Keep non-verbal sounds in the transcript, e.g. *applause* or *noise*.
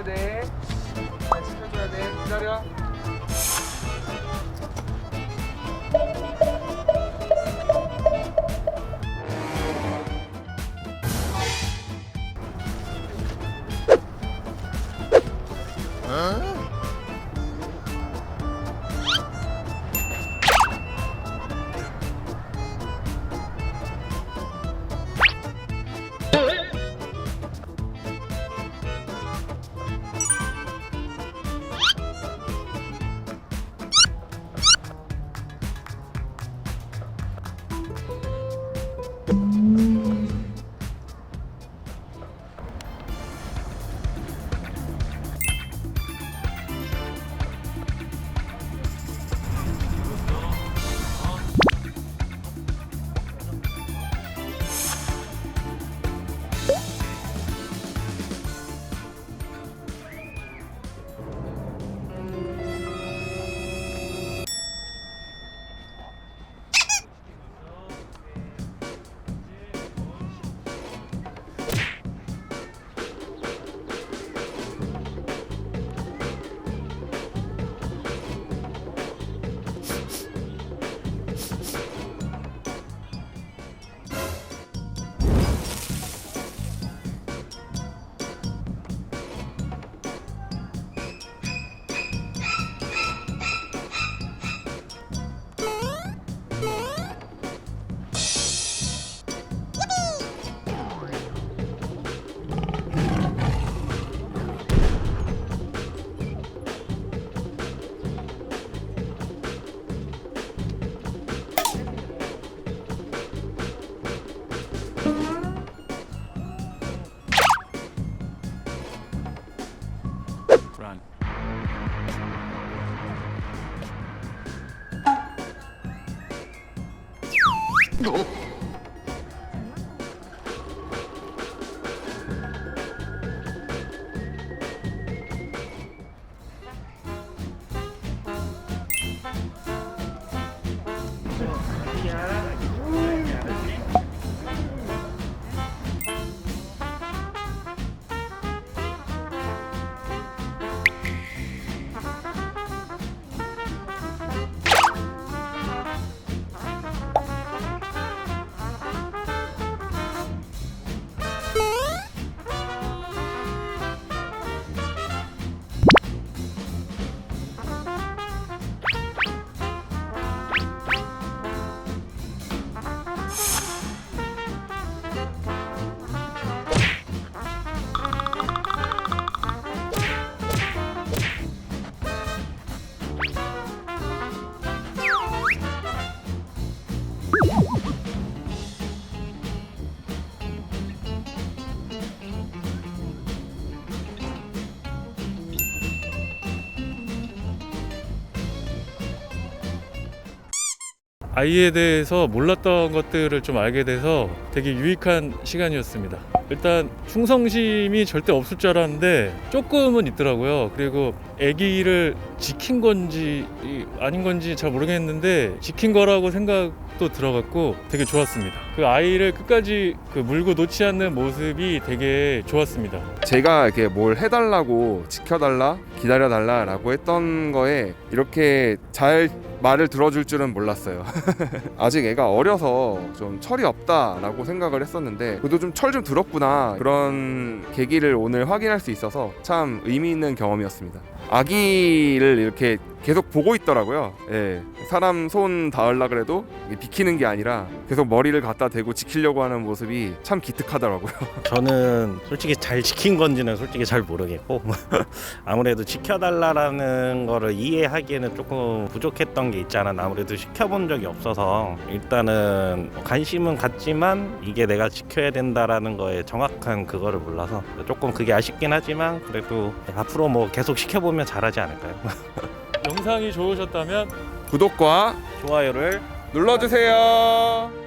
지켜줘야 돼. 네, 잘 지켜줘야 돼. 기다려. 응? run. Oh. 아이에 대해서 몰랐던 것들을 좀 알게 돼서 되게 유익한 시간이었습니다. 일단 충성심이 절대 없을 줄 알았는데 조금은 있더라고요. 그리고 아기를 지킨 건지 이- 아닌 건지 잘 모르겠는데 지킨 거라고 생각도 들어갔고 되게 좋았습니다. 그 아이를 끝까지 그 물고 놓지 않는 모습이 되게 좋았습니다. 제가 이렇게 뭘 해달라고 지켜달라 기다려달라라고 했던 거에 이렇게 잘 말을 들어줄 줄은 몰랐어요. *laughs* 아직 애가 어려서 좀 철이 없다라고 생각을 했었는데 그래도 좀 철 좀 들었구나 그런 계기를 오늘 확인할 수 있어서 참 의미 있는 경험이었습니다. 아기를 이렇게 계속 보고 있더라고요. 예. 사람 손 닿으려 그래도 비키는 게 아니라 계속 머리를 갖다 대고 지키려고 하는 모습이 참 기특하더라고요. *laughs* 저는 솔직히 잘 지킨 건지는 솔직히 잘 모르겠고 *laughs* 아무래도 지켜달라는 거를 이해하기에는 조금 부족했던 게 있잖아 아무래도 지켜본 적이 없어서 일단은 관심은 갖지만 이게 내가 지켜야 된다라는 거에 정확한 그거를 몰라서 조금 그게 아쉽긴 하지만 그래도 앞으로 뭐 계속 시켜보 면 잘하지 않을까요? *laughs* 영상이 좋으셨다면 구독과 좋아요를 눌러주세요.